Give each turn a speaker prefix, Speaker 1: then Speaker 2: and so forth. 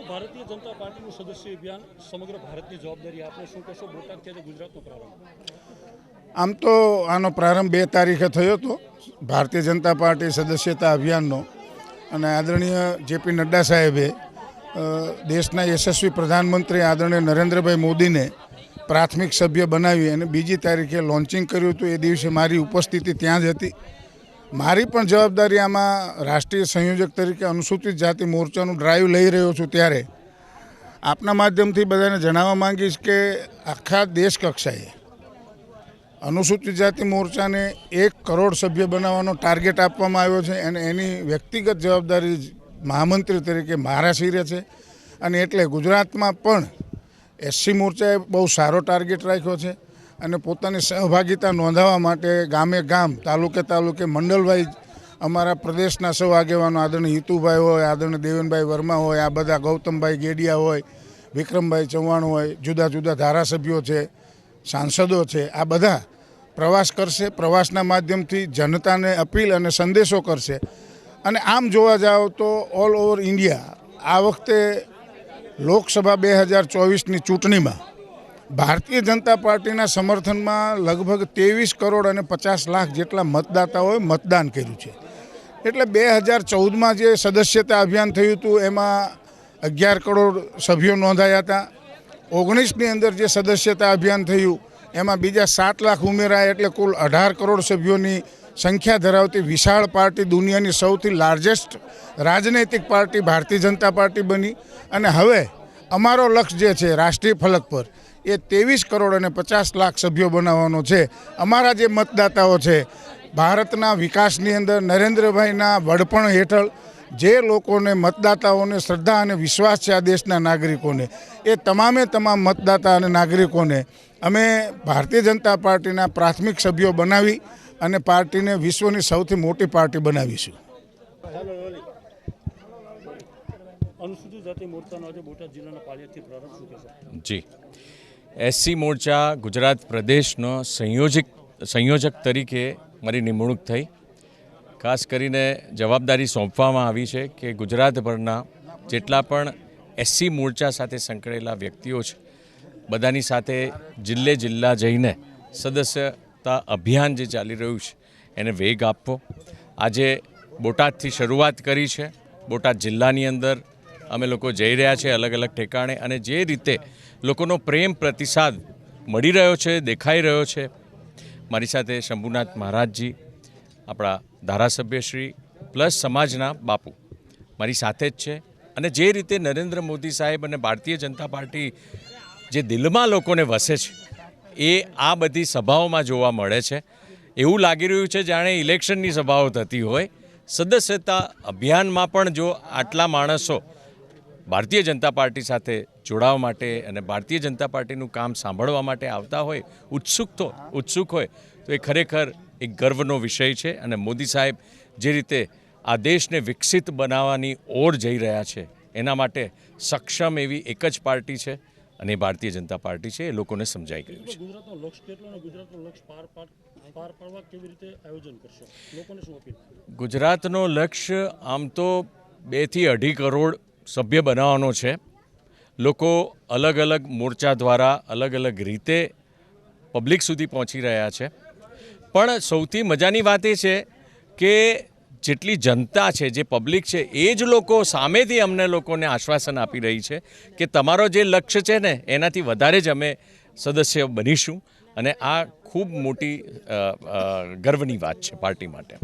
Speaker 1: બાપુ ભારતીય જનતા પાર્ટીનું સદસ્ય અભિયાન સમગ્ર ભારતની જવાબદારી આપણે શું કહેશો? બોટાદ કે ગુજરાતનો પ્રારંભ?
Speaker 2: આમ તો આનો પ્રારંભ બે તારીખે થયો હતો. ભારતીય જનતા પાર્ટી સદસ્યતા અભિયાનનો. અને આદરણીય જેપી નડ્ડા સાહેબે દેશના યશસ્વી પ્રધાનમંત્રી આદરણીય નરેન્દ્રભાઈ મોદીને પ્રાથમિક સભ્ય બનાવી અને બીજી તારીખે લોન્ચિંગ કર્યું હતું. એ દિવસે મારી ઉપસ્થિતિ ત્યાં જ હતી. મારી પણ જવાબદારી આમાં રાષ્ટ્રીય સંયોજક તરીકે અનુસૂચિત જાતિ મોરચાનું ડ્રાઈવ લઈ રહ્યો છું ત્યારે આપના માધ્યમથી બધાને જણાવવા માંગીશ કે આખા દેશ કક્ષાએ અનુસૂચિત જાતિ મોરચાને એક કરોડ સભ્ય બનાવવાનો ટાર્ગેટ આપવામાં આવ્યો છે અને એની વ્યક્તિગત જવાબદારી મહામંત્રી તરીકે મારા શિરે છે. અને એટલે ગુજરાતમાં પણ એસસી મોરચાએ બહુ સારો ટાર્ગેટ રાખ્યો છે. અને પોતાની સહભાગિતા નોંધાવવા માટે ગામે ગામ, તાલુકે તાલુકે મંડળવાઇઝ અમારા પ્રદેશના સૌ આગેવાનો, આદરણીય હિતુભાઈ હોય, આદરણીય દેવેનભાઈ વર્મા હોય, આ બધા ગૌતમભાઈ ગેડિયા હોય, વિક્રમભાઈ ચૌહાણ હોય, જુદા જુદા ધારાસભ્યો છે, સાંસદો છે, આ બધા પ્રવાસ કરશે, પ્રવાસના માધ્યમથી જનતાને અપીલ અને સંદેશો કરશે. અને આમ જોવા જાઓ તો ઓલ ઓવર ઇન્ડિયા આ વખતે લોકસભા બે હજાર ચોવીસની ચૂંટણીમાં ભારતીય જનતા પાર્ટીના સમર્થનમાં લગભગ ત્રેવીસ કરોડ અને પચાસ લાખ જેટલા મતદાતાઓએ મતદાન કર્યું છે. એટલે બે હજાર ચૌદમાં જે સદસ્યતા અભિયાન થયું હતું, એમાં અગિયાર કરોડ સભ્યો નોંધાયા હતા. ઓગણીસની અંદર જે સદસ્યતા અભિયાન થયું, એમાં બીજા સાત લાખ ઉમેરાયા એટલે કુલ અઢાર કરોડ સભ્યોની સંખ્યા ધરાવતી વિશાળ પાર્ટી દુનિયાની સૌથી લાર્જેસ્ટ રાજનૈતિક પાર્ટી ભારતીય જનતા પાર્ટી બની. અને હવે અમારો લક્ષ્ય જે છે, રાષ્ટ્રીય ફલક પર એ ત્રેવીસ કરોડ અને પચાસ લાખ સભ્યો બનાવવાનો છે. અમારા જે મતદાતાઓ છે ભારતના વિકાસની અંદર નરેન્દ્રભાઈના વડપણ હેઠળ જે લોકોને મતદાતાઓને શ્રદ્ધા અને વિશ્વાસ છે આ દેશના નાગરિકોને એ તમામે તમામ મતદાતા અને નાગરિકોને અમે ભારતીય જનતા પાર્ટીના પ્રાથમિક સભ્યો બનાવી અને પાર્ટીને વિશ્વની સૌથી મોટી પાર્ટી બનાવીશું.
Speaker 1: અનુસૂચિત જાતિ મોરચાનો આજે બોટાદ જિલ્લાના પાળિયાદથી પ્રારંભ શું કહેશો?
Speaker 3: જી. એસસી મોરચા ગુજરાત પ્રદેશનો સંયોજક સંયોજક તરીકે મારી નિમણૂક થઈ. ખાસ કરીને જવાબદારી સોંપવામાં આવી છે કે ગુજરાતભરના જેટલા પણ એસસી મોરચા સાથે સંકળાયેલા વ્યક્તિઓ છે, બધાની સાથે જિલ્લે જિલ્લા જઈને સદસ્યતા અભિયાન જે ચાલી રહ્યું છે, એને વેગ આપવો. આજે બોટાદથી શરૂઆત કરી છે. બોટાદ જિલ્લાની અંદર અમે લોકો જઈ રહ્યા છે અલગ અલગ ઠેકાણે અને જે રીતે લોકોનો પ્રેમ પ્રતિસાદ મળી રહ્યો છે, દેખાઈ રહ્યો છે, મારી સાથે શંભુનાથ મહારાજજી, આપણા ધારાસભ્યશ્રી પ્લસ સમાજના બાપુ મારી સાથે જ છે અને જે રીતે નરેન્દ્ર મોદી સાહેબ અને ભારતીય જનતા પાર્ટી જે દિલમાં લોકોને વસે છે, એ આ બધી સભાઓમાં જોવા મળે છે. એવું લાગી રહ્યું છે જાણે ઇલેક્શનની સભાઓ થતી હોય. સદસ્યતા અભિયાનમાં પણ જો આટલા માણસો ભારતીય જનતા પાર્ટી સાથે જોડાવા માટે અને ભારતીય જનતા પાર્ટીનું કામ સાંભળવા માટે આવતા હોય ઉત્સુક તો ઉત્સુક હોય તો એ ખરેખર એક ગર્વનો વિષય છે અને મોદી સાહેબ જે રીતે આ દેશને વિકસિત બનાવવાની ઓર જઈ રહ્યા છે એના માટે સક્ષમ એવી એક જ પાર્ટી છે અને ભારતીય જનતા પાર્ટી છે એ લોકોને સમજાઈ ગયું છે.
Speaker 1: ગુજરાતનો લક્ષ્ય કેટલો અને ગુજરાતનો લક્ષ્ય પાર પાર પાર પાડવા કેવી રીતે આયોજન કરશો? લોકોને શું અપીલ?
Speaker 3: ગુજરાતનો લક્ષ્ય આમ તો બેથી અઢી કરોડ સભ્ય બનાવવાનો છે. લોકો અલગ અલગ મોરચા દ્વારા અલગ અલગ રીતે પબ્લિક સુધી પહોંચી રહ્યા છે. પણ સૌથી મજાની વાત એ છે કે જેટલી જનતા છે, જે પબ્લિક છે, એ જ લોકો સામેથી અમને લોકોને આશ્વાસન આપી રહી છે કે તમારો જે લક્ષ્ય છે ને, એનાથી વધારે જ અમે સદસ્ય બનીશું. અને આ ખૂબ મોટી ગર્વની વાત છે પાર્ટી માટે.